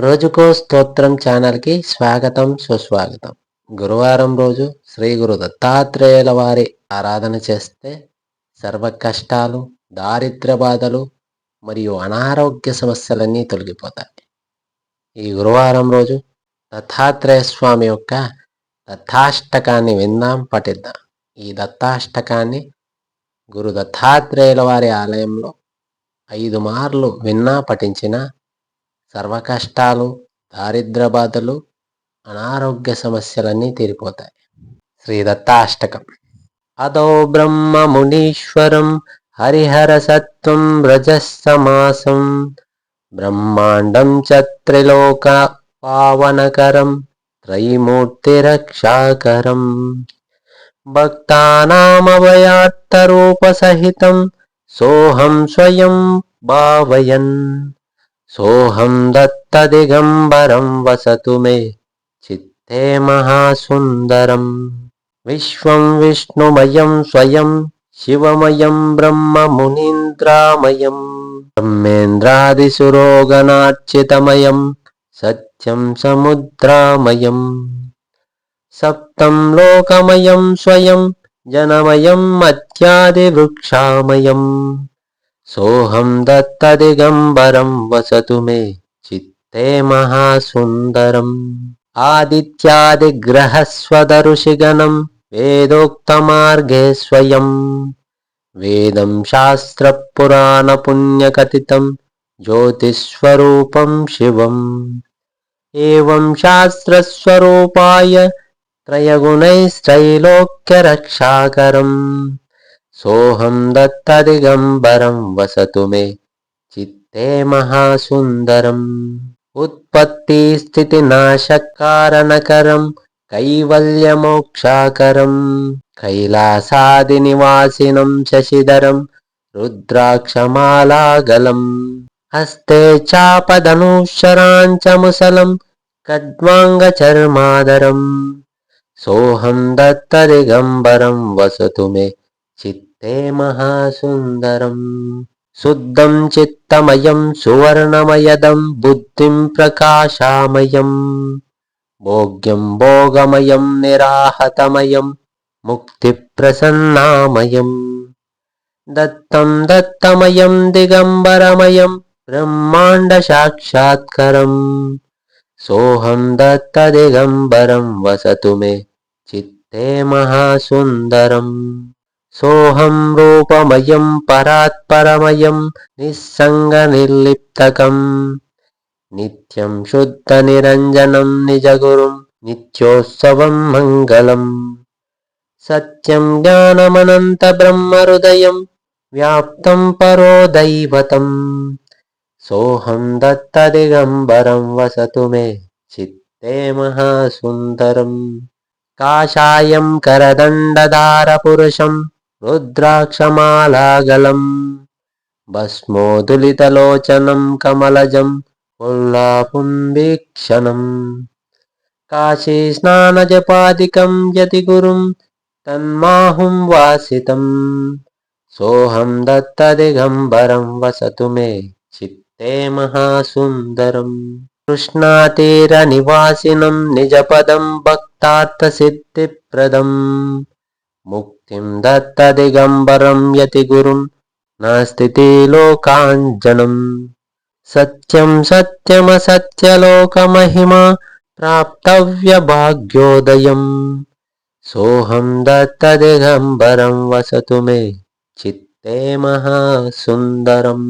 రోజుకో స్తోత్రం ఛానల్కి స్వాగతం సుస్వాగతం. గురువారం రోజు శ్రీ గురు దత్తాత్రేయుల వారి ఆరాధన చేస్తే సర్వ కష్టాలు దారిద్ర బాధలు మరియు అనారోగ్య సమస్యలన్నీ తొలగిపోతాయి. ఈ గురువారం రోజు దత్తాత్రేయ స్వామి యొక్క దత్తాష్టకాన్ని విందాం పఠిద్దాం. ఈ దత్తాష్టకాన్ని గురు దత్తాత్రేయుల వారి ఆలయంలో ఐదు మార్లు విన్నా పఠించిన సర్వకష్టాలు దారిద్ర బాధలు అనారోగ్య సమస్యలన్నీ తీరిపోతాయి. శ్రీ దత్తాష్టకం అదో బ్రహ్మ మునీశ్వరం హరిహర సత్వం రజస్సమాసం బ్రహ్మాండం చ త్రిలోక పావనకరం త్రైమూర్తిరక్షాకరం. భక్తానామవయాత్తరూపసహితం సోహం స్వయం భావయన్. सोऽहं दत्तदिगम्बरं वसतु मे चित्ते महासुन्दरम् विश्वं विष्णुमयं स्वयं शिवमयं ब्रह्ममुनीन्द्रामयम् ब्रह्मेन्द्रादिसुरोगणार्चितमयं सत्यं समुद्रामयम् सप्तं लोकमयं स्वयं जनमयं मध्यादिवृक्षामयम् सोऽहं दत्तदिगम्बरं वसतु मे चित्ते महासुन्दरम् आदित्यादिग्रहस्वदरुषिगणं वेदोक्तमार्गे स्वयं वेदं शास्त्रपुराणपुण्यकथितं ज्योतिस्वरूपं शिवम् एवं शास्त्रस्वरूपाय त्रयगुणैस्त्रैलोक्यरक्षाकरम् सोऽहं दत्तदिगम्बरं वसतु मे चित्ते महासुन्दरम् उत्पत्तिस्थितिनाशकारणकरं कैवल्यमोक्षाकरं कैलासादिनिवासिनं शशिधरं रुद्राक्षमालागलम् हस्ते चापदनुशराञ्च मुसलं खड्वाङ्गचर्मादरम् सोऽहं दत्तदिगम्बरं वसतु मे चित्ते महासुन्दरम् शुद्धं चित्तमयं सुवर्णमयदं बुद्धिं प्रकाशामयम् भोग्यं भोगमयं निराहतमयं मुक्तिप्रसन्नामयम् दत्तं दत्तमयं दिगम्बरमयं ब्रह्माण्डसाक्षात्करम् सोऽहं दत्तदिगम्बरं वसतु मे चित्ते महासुन्दरम् సోహం రూపమయం పరాత్పరమయం నిస్సంగ నిర్లిప్తకం నిత్యం శుద్ధ నిరంజనం నిజగురుం నిత్యోత్సవం మంగళం. సత్యం జ్ఞానమనంత బ్రహ్మహృదయం వ్యాప్తం పరో దైవతం. సోహం దత్తదిగంబరం వసతు మే చిత్తే మహాసుందరం. కాషాయం కరదండదారపురుషం రుద్రాక్షమాలాగలం భస్మోదులితలోచనం కమలజం ఉల్లాపుంబీక్షణం కాశీ స్నానజపాదికం యతిగురుం తన్మాహుం వాసితం. సోహం దత్తదిగంబరం వసతు మే చిత్తే మహాసుందరం. కృష్ణాతీరనివాసినం నిజపదం భక్తార్థసిద్ధిప్రదం ముక్తిం దత్తదిగంబరం యతి గురుం నాస్తితే లోకాంజనం. సత్యం సత్యమసత్యలోకమహిమ ప్రాప్తవ్య భాగ్యోదయం. సోహం దత్తదిగంబరం వసతు మే చిత్తే మహాసుందరం.